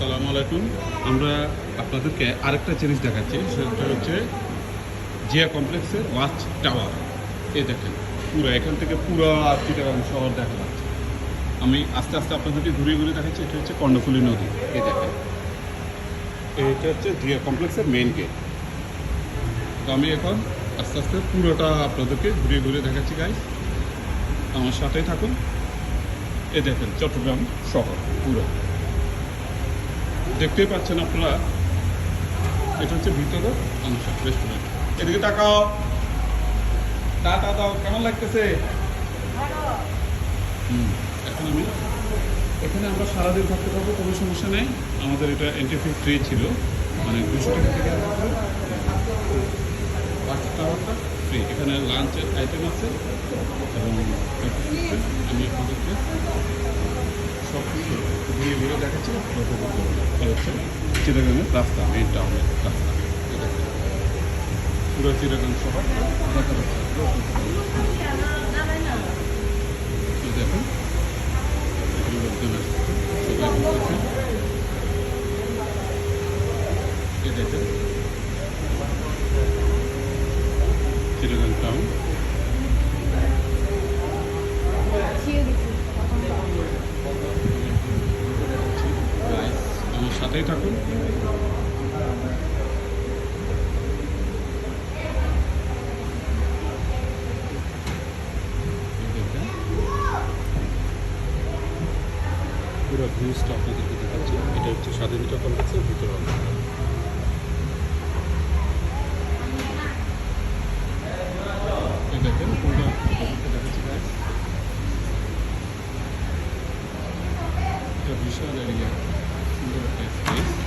আসসালামু আলাইকুম। আমরা আপনাদেরকে আরেকটা জিনিস দেখাচ্ছি, সেটা হচ্ছে জিয়া কমপ্লেক্সের ওয়াচ টাওয়ার। এই দেখেন, পুরো এখান থেকে পুরো চিটাগাং শহর দেখা যাচ্ছে। আমি আস্তে আস্তে আপনাদেরকে ঘুরিয়ে ঘুরিয়ে দেখাচ্ছি, এটা হচ্ছে কর্ণফুলী নদী। এই দেখেন এটা হচ্ছে জিয়া কমপ্লেক্সের মেইন গেট তো আমি এখন আস্তে আস্তে পুরোটা আপনাদেরকে ঘুরিয়ে ঘুরিয়ে দেখাচ্ছি গাইস আমার সাথেই থাকুন। এ দেখেন, চট্টগ্রাম শহর, পুরো। দেখতেই পাচ্ছেন আপনারা, এটা হচ্ছে ভিতরে অংশ রেস্টুরেন্ট এদিকে তাকাও। টাটা দাও কেমন লাগতেছে? এখন আমি, এখানে আমরা সারাদিন থাকতে পারব, কোনো সমস্যা নেই। আমাদের এটা এন্ট্রি ফি ফ্রি ছিল মানে দুশো টাকা থেকে পাঁচ টাওয়ারটা ফ্রি এখানে লাঞ্চের আইটেম আছে, এবং breakfast আছে। আমি আপনাদেরকে সব কিছু ঘুরে দেখাচ্ছি হচ্ছে রাস্তা মেইন টাউনের রাস্তা। পুরো চিটাগাং শহর দেখা যাচ্ছে দেখুন লোকজন টাউন সাথেই থাকুন। পুরো ভিউজটা আপনাদেরকে দেখাচ্ছি। এটা হচ্ছে স্বাধীনতা কমপ্লেক্সের ভিতরে বিশাল এরিয়া segunda, terça,